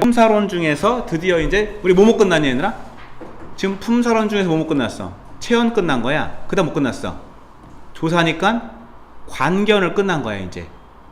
품사론 중에서 드디어 이제 우리 뭐뭐 끝났니 얘들아? 지금 품사론 중에서 뭐뭐 끝났어? 체현 끝난 거야. 그다음 뭐 끝났어? 조사니까 관견을 끝난 거야 이제.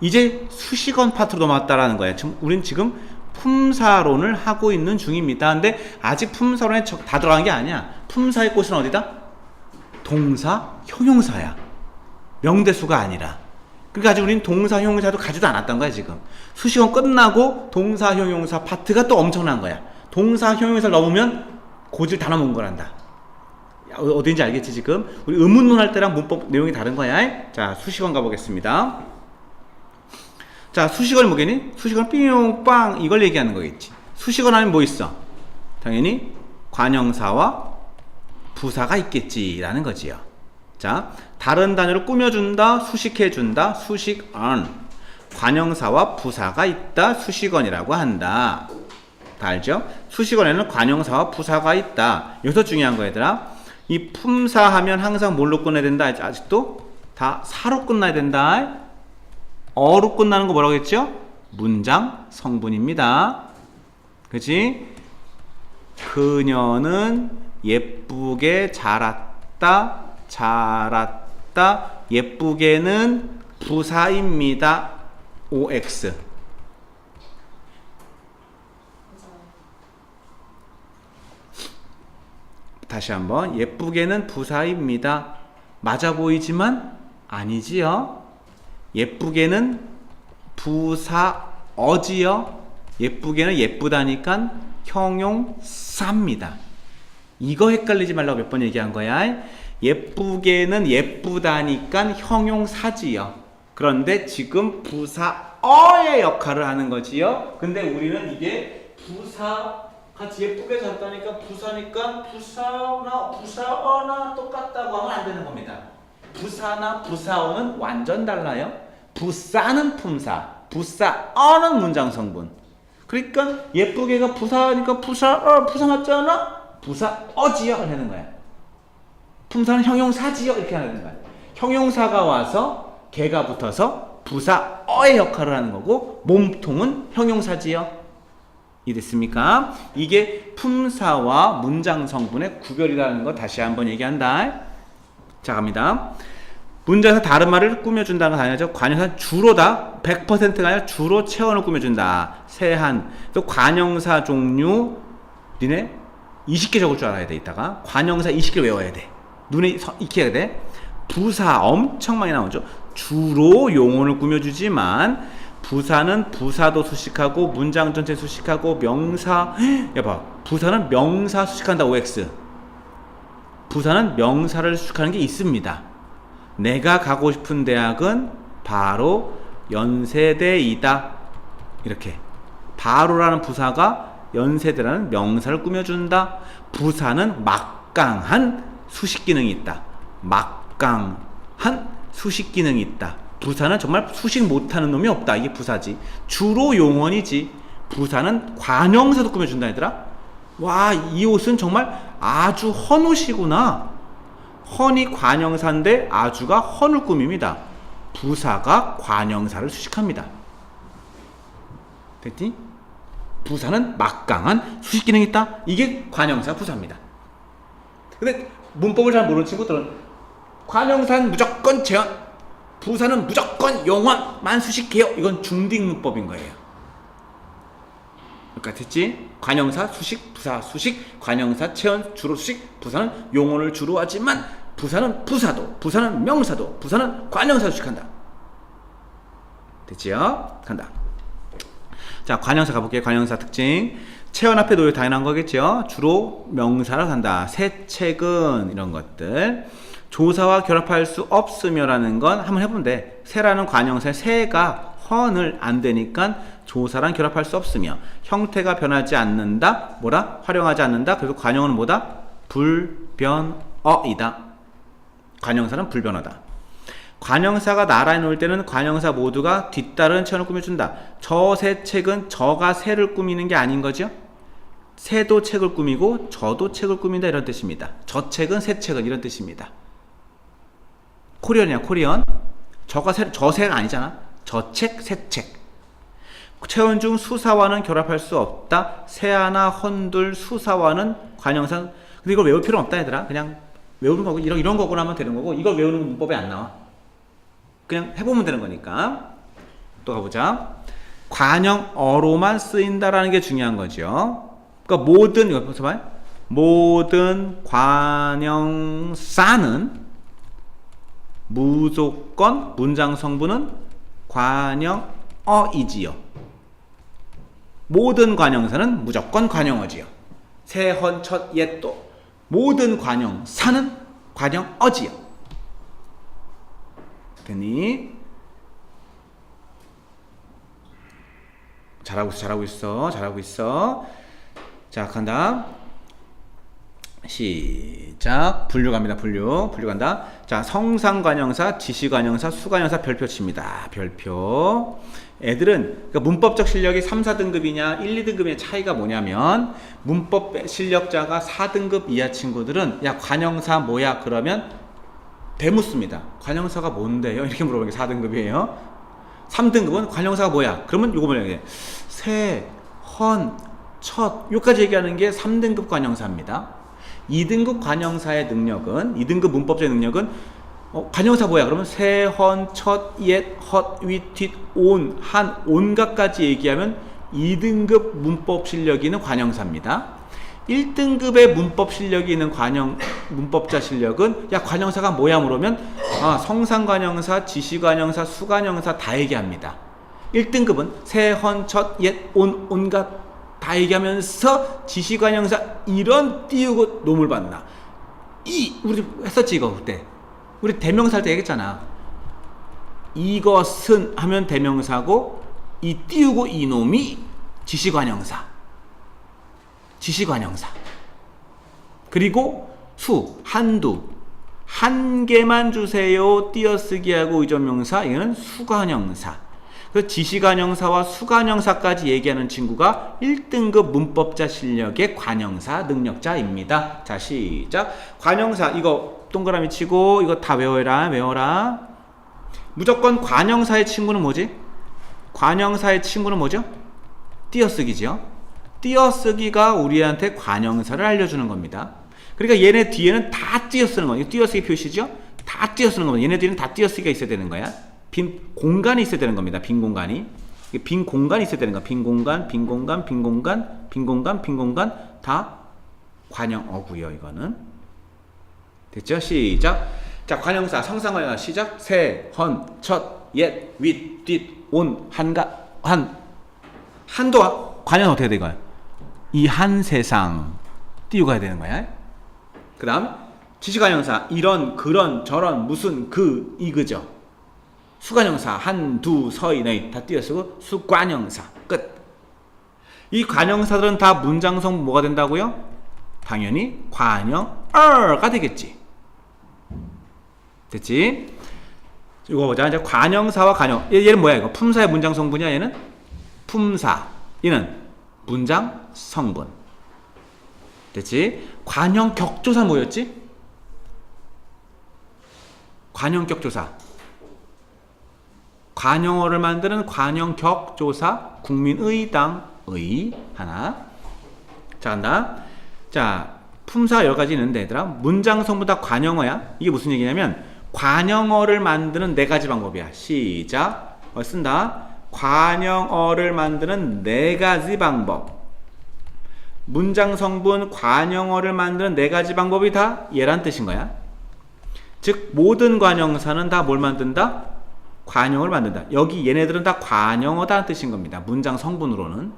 이제 수식원 파트로 넘어왔다라는 거야. 지금 우린 지금 품사론을 하고 있는 중입니다. 근데 아직 품사론에 저- 다 들어간 게 아니야. 품사의 꽃은 어디다? 동사, 형용사야. 명대수가 아니라. 그러니까 아직 우리는 동사, 형용사도 가지도 않았던 거야, 지금. 수식원 끝나고 동사, 형용사 파트가 또 엄청난 거야. 동사, 형용사를 넘으면 고질 다 넘은 거란다. 야, 어- 어딘지 알겠지, 지금? 우리 의문론 할 때랑 문법 내용이 다른 거야. 자, 수식원 가보겠습니다. 자, 수식원이 뭐겠니? 수식원 삥, 빵, 이걸 얘기하는 거겠지. 수식원 하면 뭐 있어? 당연히 관형사와 부사가 있겠지라는 거지요. 자, 다른 단어를 꾸며준다, 수식해준다, 수식언. 관형사와 부사가 있다, 수식언이라고 한다. 다 알죠? 수식언에는 관형사와 부사가 있다. 여기서 중요한 거 얘들아. 이 품사하면 항상 뭘로 끝내야 된다? 아직- 아직도 다 사로 끝나야 된다. 어로 끝나는 거 뭐라고 했죠? 문장 성분입니다. 그지? 그녀는 예쁘게 자랐다, 자랐다, 예쁘게는 부사입니다. OX. 다시 한번 예쁘게는 부사입니다. 맞아 보이지만 아니지요. 예쁘게는 부사어지요. 예쁘게는 예쁘다니까 형용사입니다. 이거 헷갈리지 말라고 몇 번 얘기한 거야. 예쁘게는 예쁘다니까 형용사지요. 그런데 지금 부사 어의 역할을 하는 거지요. 근데 우리는 이게 부사 같이 예쁘게 잡다니까 부사니까 부사나 부사어나 똑같다고 하면 안 되는 겁니다. 부사나 부사어는 완전 달라요. 부사는 품사, 부사어는 문장 성분. 그러니까 예쁘게가 부사니까 부사어 부사 맞잖아. 부사어지요 하는 거야. 품사는 형용사지요 이렇게 하는 거야. 형용사가 와서 개가 붙어서 부사 어의 역할을 하는 거고 몸통은 형용사지요. 이됐습니까? 이게 품사와 문장 성분의 구별이라는 거 다시 한번 얘기한다. 자 갑니다. 문장에서 다른 말을 꾸며준다는 거 당연하죠. 관형사 주로다. 100%가 아니라 주로 체언을 꾸며준다. 세한. 또 관형사 종류 니네 20개 적을 줄 알아야 돼 이따가. 관형사 20개 외워야 돼. 눈에 서- 익혀야 돼. 부사 엄청 많이 나오죠. 주로 용언을 꾸며주지만 부사는 부사도 수식하고 문장 전체 수식하고 명사 여봐 부사는 명사 수식한다 OX 부사는 명사를 수식하는 게 있습니다. 내가 가고 싶은 대학은 바로 연세대이다. 이렇게 바로라는 부사가 연세대라는 명사를 꾸며준다. 부사는 막강한 수식 기능이 있다. 막강한 수식 기능이 있다. 부사는 정말 수식 못하는 놈이 없다. 이게 부사지. 주로 용언이지. 부사는 관형사도 꾸며준다 얘들아. 와, 이 옷은 정말 아주 헌 옷이구나. 헌이 관형사인데 아주가 헌을 꾸밉니다. 부사가 관형사를 수식합니다. 됐니? 부사는 막강한 수식 기능이 있다. 이게 관형사 부사입니다. 근데 문법을 잘 모르는 친구들은 관형사는 무조건 제한, 부사는 무조건 용언만 수식해요. 이건 중딩 문법인 거예요. 그러니까 됐지? 관형사 수식, 부사 수식, 관형사 체언 주로 수식, 부사는 용언을 주로 하지만 부사는 부사도, 부사는 명사도, 부사는 관형사 수식한다. 됐지요? 간다. 자, 관형사 가볼게요. 관형사 특징. 체언 앞에 놓여 당연한 거겠죠. 주로 명사를 한다. 새 책은 이런 것들. 조사와 결합할 수 없으며라는 건 한번 해보면 돼. 새라는 관형사의 새가 헌을 안 되니까 조사랑 결합할 수 없으며 형태가 변하지 않는다. 뭐라? 활용하지 않는다. 그리고 관형은 뭐다? 불변어이다. 관형사는 불변어다. 관형사가 나란히 놓을 때는 관형사 모두가 뒤따른 체언을 꾸며준다. 저 새 책은 저가 새를 꾸미는 게 아닌 거죠? 새도 책을 꾸미고 저도 책을 꾸민다 이런 뜻입니다. 저 책은 새 책은 이런 뜻입니다. 코리언이야 코리언. 저가 새, 저 새가 아니잖아. 저 책, 새 책. 최원중 수사와는 결합할 수 없다. 세아나 헌둘 수사와는 관형사. 근데 이걸 외울 필요는 없다 얘들아. 그냥 외우는 거고 이런 이런 거구나 하면 되는 거고 이걸 외우는 문법에 안 나와. 그냥 해보면 되는 거니까. 또 가보자. 관형어로만 쓰인다라는 게 중요한 거죠. 그러니까 모든 봐봐. 모든 관형사는 무조건 문장 성분은 관형어이지요. 모든 관형사는 무조건 관형어지요. 세헌 첫 옛도 모든 관형사는 관형어지요. 됐니? 잘하고 있어, 잘하고 있어, 잘하고 있어. 자, 간다. 시작. 분류 갑니다. 분류. 분류 간다. 자, 성상관형사, 지시관형사, 수관형사 별표 칩니다. 별표. 애들은 그러니까 문법적 실력이 3, 4등급이냐, 1, 2등급의 차이가 뭐냐면 문법 실력자가 4등급 이하 친구들은 야, 관형사 뭐야? 그러면 대묻습니다. 관형사가 뭔데요? 이렇게 물어보는 게 4등급이에요. 3등급은 관형사가 뭐야? 그러면 요거 뭐냐? 세, 헌, 첫, 요까지 얘기하는 게 3등급 관형사입니다. 2등급 관형사의 능력은, 2등급 문법적 능력은, 어, 관형사 뭐야? 그러면 세, 헌, 첫, 옛, 헛, 위, 뒷, 온, 한, 온갖까지 얘기하면 2등급 문법 실력이 있는 관형사입니다. 1등급의 문법 실력이 있는 관형 문법자 실력은 야 관형사가 뭐야 물으면 아 성상 관형사, 지시 관형사, 수 관형사 다 얘기합니다. 1등급은 세 헌, 첫, 옛, 온, 온갖 다 얘기하면서 지시관 형사 이런 띄우고 놈을 봤나. 이 우리 했었지 이거 그때. 우리 대명사 할 때 얘기했잖아. 이것은 하면 대명사고 이 띄우고 이놈이 지시관 형사. 지시관 형사. 그리고 수, 한두, 한 개만 주세요. 띄어쓰기하고 의존명사, 이거는 수관형사. 그 지시관형사와 수관형사까지 얘기하는 친구가 1등급 문법자 실력의 관형사 능력자입니다. 자, 시작. 관형사, 이거 동그라미 치고, 이거 다 외워라, 외워라. 무조건 관형사의 친구는 뭐지? 관형사의 친구는 뭐죠? 띄어쓰기죠. 띄어쓰기가 우리한테 관형사를 알려주는 겁니다. 그러니까 얘네 뒤에는 다 띄어쓰는 거예요. 띄어쓰기 표시죠? 다 띄어쓰는 겁니다. 얘네 뒤에는 다 띄어쓰기가 있어야 되는 거야. 빈 공간이 있어야 되는 겁니다. 빈 공간이. 빈 공간이 있어야 되는 거야. 빈 공간, 빈 공간, 빈 공간, 빈 공간, 빈 공간 다 관형어고요. 이거는 됐죠? 시작. 자, 관형사 성상관형사 시작. 세, 헌, 첫, 옛, 윗, 뒷, 온, 한가, 한 한도 관형 어떻게 돼 이거야? 이 한 세상 띄우고 가야 되는 거야. 그 다음 지시관형사 이런 그런 저런 무슨 그 이그죠. 수관형사 한두 너희 다 띄어쓰고 수관형사 끝. 이 관형사들은 다 문장성 뭐가 된다고요? 당연히 관형 어가 되겠지. 됐지? 이거 보자. 이제 관형사와 관형. 얘, 얘는 뭐야 이거? 품사의 문장 성분이야 얘는? 품사. 얘는 문장 성분. 됐지? 관형 격조사 뭐였지? 관형 격조사. 관형어를 만드는 관형 격조사 국민의당의 하나. 자, 간다. 자, 품사 여러 가지 있는데 얘들아 문장 성분 다 관형어야. 이게 무슨 얘기냐면 관형어를 만드는 네 가지 방법이야. 시작. 어, 쓴다. 관형어를 만드는 네 가지 방법. 문장 성분 관형어를 만드는 네 가지 방법이 다 얘란 뜻인 거야. 즉 모든 관형사는 다 뭘 만든다? 관형을 만든다. 여기 얘네들은 다 관형어다는 뜻인 겁니다. 문장 성분으로는.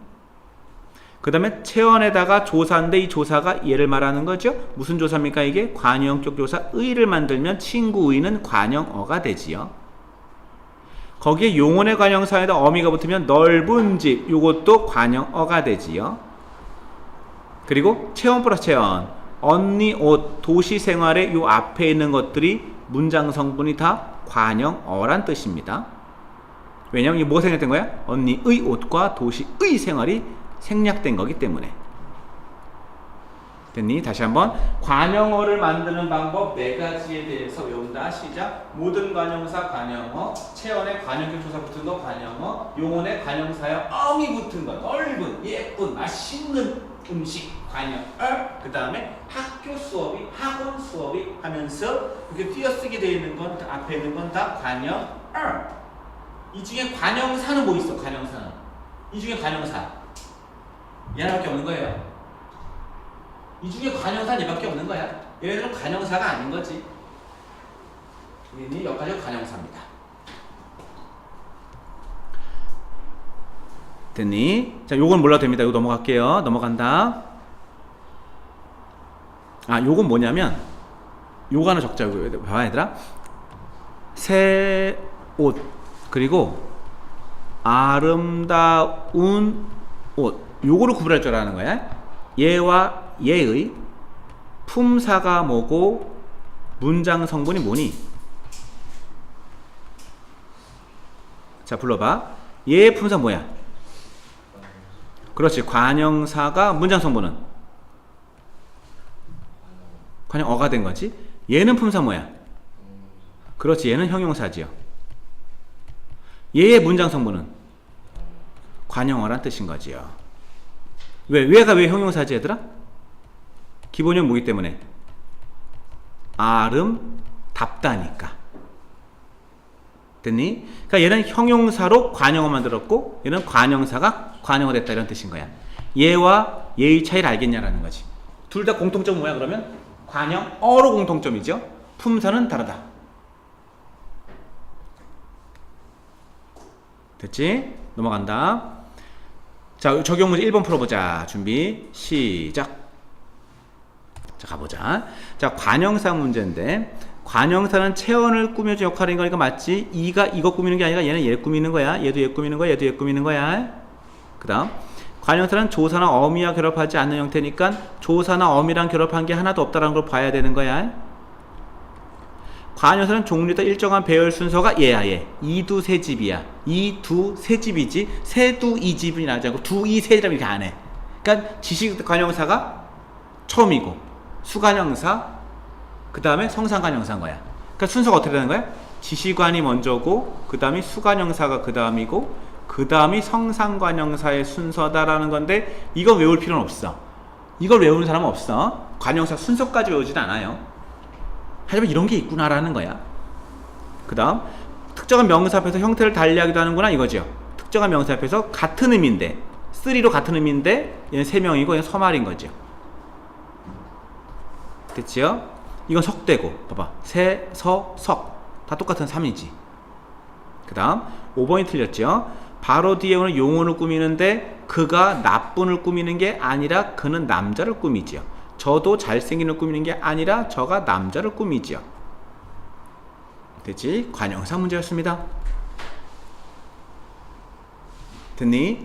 그 다음에 체원에다가 조사인데 이 조사가 얘를 말하는 거죠. 무슨 조사입니까 이게? 관형격 조사 의를 만들면 친구 의는 관형어가 되지요. 거기에 용언의 관형사에다 어미가 붙으면 넓은 집 요것도 관형어가 되지요. 그리고 체험 플러스 체험 언니 옷 도시 생활의 요 앞에 있는 것들이 문장 성분이 다 관형 어란 뜻입니다. 왜냐면 이게 뭐가 생략된 거야? 언니의 옷과 도시의 생활이 생략된 거기 때문에. 됐니? 다시 한번 관용어를 만드는 방법 네 가지에 대해서 외운다. 시작. 모든 관용사 관용어, 체언에 관용격 조사 붙은 거 관용어, 용언에 관용사여 어미 붙은 거 넓은 예쁜 맛있는 음식 관용어. 그 다음에 학교 수업이 학원 수업이 하면서 이렇게 띄어쓰기 되어 있는 건 앞에 있는 건 다 관용어. 이 중에 관용사는 뭐 있어? 관용사는 이 중에 관용사 얘 하나밖에 없는 거예요. 이 중에 관용사 얘밖에 없는 거야. 얘네들은 관용사가 아닌 거지. 얘는 여기까지 관용사입니다. 됐니? 자, 요건 몰라도 됩니다. 이거 넘어갈게요. 넘어간다. 아, 요건 뭐냐면 요거 하나 적자. 봐봐 얘들아. 새 옷 그리고 아름다운 옷 요거를 구분할 줄 아는 거야. 얘와 얘의 품사가 뭐고 문장 성분이 뭐니? 자 불러봐. 얘의 품사 뭐야? 그렇지. 관형사가 문장 성분은 관형 어가 된 거지. 얘는 품사 뭐야? 그렇지. 얘는 형용사지요. 얘의 문장 성분은 관형어란 뜻인 거지요. 왜? 왜가 왜 형용사지 얘들아? 기본형 뭐기 때문에? 아름답다니까. 됐니? 그러니까 얘는 형용사로 관형어 만들었고 얘는 관형사가 관형어 됐다 이런 뜻인 거야. 얘와 얘의 차이를 알겠냐라는 거지. 둘 다 공통점 뭐야 그러면? 관형어로 공통점이죠. 품사는 다르다. 됐지? 넘어간다. 자, 적용 문제 1번 풀어보자. 준비, 시작. 자, 가보자. 자, 관형사 문제인데, 관형사는 체온을 꾸며준 역할인 거니까 맞지? 이가 이거 꾸미는 게 아니라 얘는 얘 꾸미는 거야. 얘도 얘 꾸미는 거야. 얘도 얘 꾸미는 거야. 그 다음. 관형사는 조사나 어미와 결합하지 않는 형태니까 조사나 어미랑 결합한 게 하나도 없다라는 걸 봐야 되는 거야. 관여사는 종류에 따라 일정한 배열 순서가 얘야 얘 이두 세집이야 이두 세집이지 세두 이집이 나지 않고 두이 세집이라고 이렇게 안해 그러니까 지식 관형사가 처음이고 수관형사 그 다음에 성상관형사인 거야 그러니까 순서가 어떻게 되는 거야? 지시관이 먼저고 그 다음이 수관형사가 그 다음이고 그 다음이 성상관형사의 순서다라는 건데 이건 외울 필요는 없어 이걸 외우는 사람은 없어 관형사 순서까지 외우진 않아요 하지만 이런 게 있구나라는 거야. 그 다음, 특정한 명사 앞에서 형태를 달리하기도 하는구나 이거죠. 특정한 명사 앞에서 같은 의미인데, 쓰리로 같은 의미인데, 얘는 세 명이고, 얘는 서말인 거죠. 됐지요? 이건 석되고, 봐봐. 세, 서, 석. 다 똑같은 3이지. 그 다음, 5번이 틀렸죠? 바로 뒤에 오는 용어를 꾸미는데, 그가 나쁜을 꾸미는 게 아니라 그는 남자를 꾸미지요. 저도 잘생긴 을 꾸미는 게 아니라 저가 남자를 꾸미지요. 됐지? 관형사 문제였습니다. 됐니?